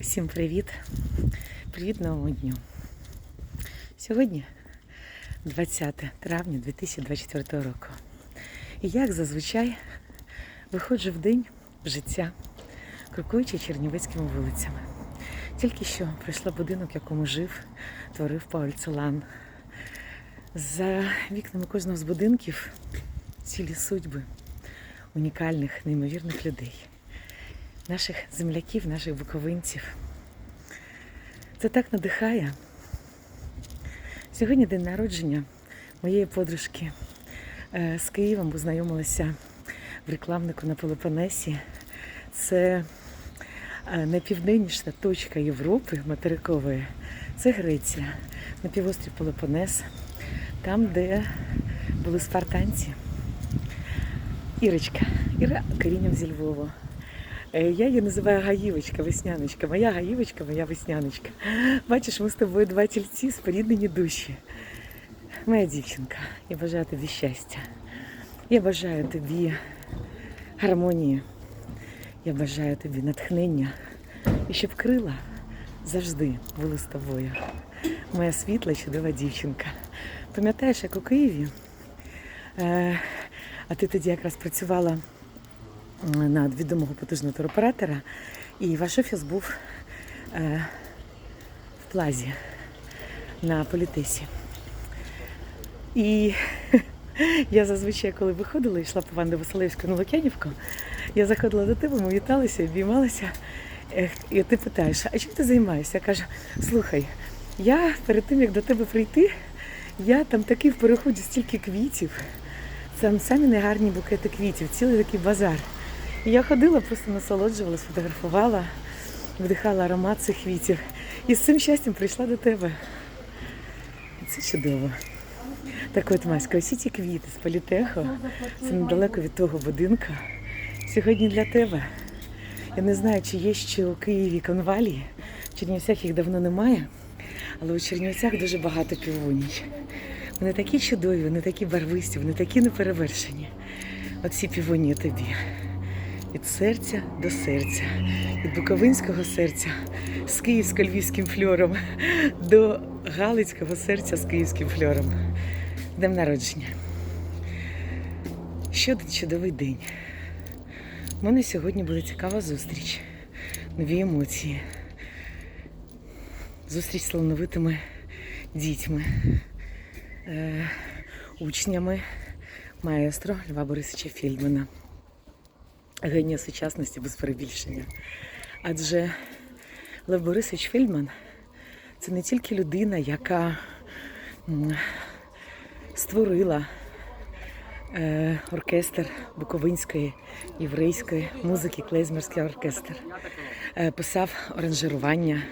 Всім привіт! Привіт новому дню. Сьогодні 20 травня 2024 року. І як зазвичай виходжу в день життя, крокуючи чернівецькими вулицями. Тільки що пройшла будинок, в якому жив, творив Пауль Целан. За вікнами кожного з будинків цілі судьби унікальних, неймовірних людей наших земляків, наших буковинців. Це так надихає. Сьогодні день народження моєї подружки Е, з Києвом познайомилася в рекламнику на Пелопонесі. Це е, найпівденніша точка Європи материкової. Це Греція, на півострів Пелопонес, там, де були спартанці. Ірочка, Іра корінням зі Львова. Е, Я її називаю Гаївочка, весняночка. Моя Гаївочка, моя весняночка. Бачиш, ми з тобою два тільці, споріднені душі. Моя дівчинка, я бажаю тобі щастя. Я бажаю тобі гармонії. Я бажаю тобі натхнення. І щоб крила завжди були з тобою. Моя світла, чудова дівчинка. Пам'ятаєш, як у Києві? Е, а ти тоді якраз працювала на відомого потужного туроператора, і ваш офіс був е, в плазі на політесі. І я зазвичай, коли виходила, і йшла по Ванду Василевську на Лук'янівку, я заходила до тебе, ми віталися, обіймалися. І ти питаєш, а чим ти займаєшся? Я кажу, слухай, я перед тим, як до тебе прийти, я там такий в переході стільки квітів. Це самі найгарні букети квітів, цілий такий базар. Я ходила, просто насолоджувалась, фотографувала, вдихала аромат цих квітів. І з цим щастям прийшла до тебе. Це чудово. Так от, Маська, усі ці квіти з політеху, це недалеко від того будинка. Сьогодні для тебе. Я не знаю, чи є ще у Києві конвалії. В Чернівцях їх давно немає, але у Чернівцях дуже багато півоній. Вони такі чудові, вони такі барвисті, вони такі неперевершені. Оці півонії тобі. Від серця до серця, від буковинського серця з київсько-львівським фльором до галицького серця з київським фльором. Днем народження. Ще один чудовий день. У мене сьогодні буде цікава зустріч, нові емоції. Зустріч з талановитими дітьми, е, учнями маестро Льва Борисовича Фільдмана. Генія сучасності без перебільшення. Адже Лев Борисович Фельдман це не тільки людина, яка створила е, оркестр Буковинської єврейської музики, клейзмерський оркестр, е, писав оранжерування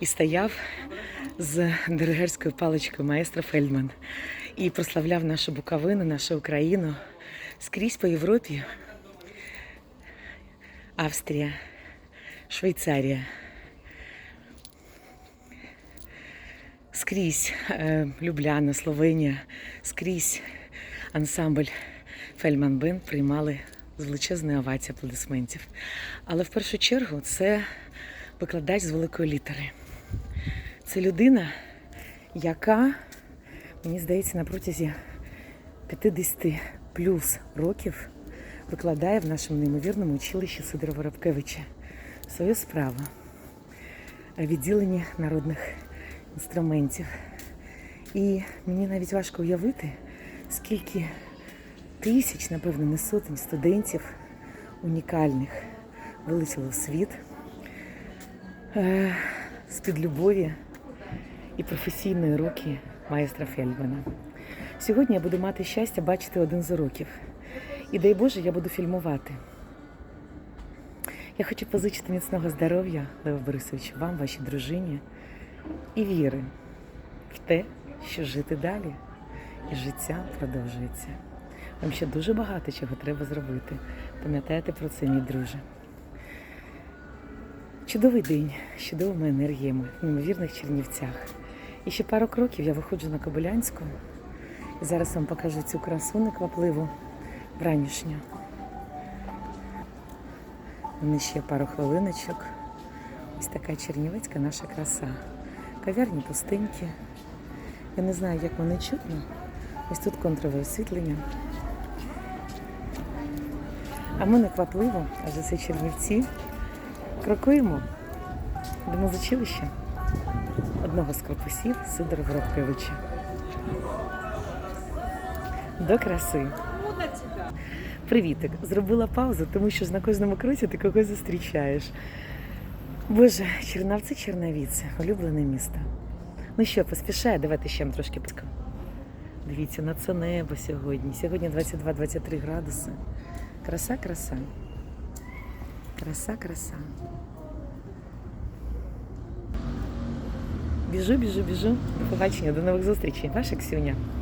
і стояв з диригерською паличкою маестро Фельдман і прославляв нашу Буковину, нашу Україну скрізь по Європі. Австрія, Швейцарія. Скрізь е, Любляна, Словенія, скрізь ансамбль Фельман Бен приймали з величезною овацією аплодисментів. Але в першу чергу це викладач з великої літери. Це людина, яка, мені здається, на протязі 50 плюс років викладає в нашому неймовірному училищі Сидора Воробкевича свою справу відділення народних інструментів. І мені навіть важко уявити, скільки тисяч, напевно, не сотень студентів унікальних вилетіло в світ е, з-під любові і професійної руки майстра Фельдмана. Сьогодні я буду мати щастя бачити один з уроків. І дай Боже, я буду фільмувати. Я хочу позичити міцного здоров'я, Лева Борисовичу, вам, вашій дружині і віри в те, що жити далі і життя продовжується. Вам ще дуже багато чого треба зробити. Пам'ятайте про це, мій друже. Чудовий день з чудовими енергіями в неймовірних Чернівцях. І ще пару кроків я виходжу на Кобилянську. І зараз вам покажу цю красу неквапливу вранішню. Мені ще пару хвилиночок. Ось така чернівецька наша краса. Кав'ярні пустинки. Я не знаю, як вони чутно. Ось тут контрове освітлення. А ми неквапливо, адже це Чернівці, крокуємо до музичилища одного з корпусів Сидора Воробковича. До краси. Привітик. Зробила паузу, тому що ж на кожному кроці ти когось зустрічаєш. Боже, Чернавці, Черновіці, улюблене місто. Ну що, поспішає, давайте ще трошки. Дивіться, на це небо сьогодні. Сьогодні 22-23 градуси. Краса, краса. Краса, краса. Біжу, біжу, біжу. До побачення, до нових зустрічей. Ваша Ксюня.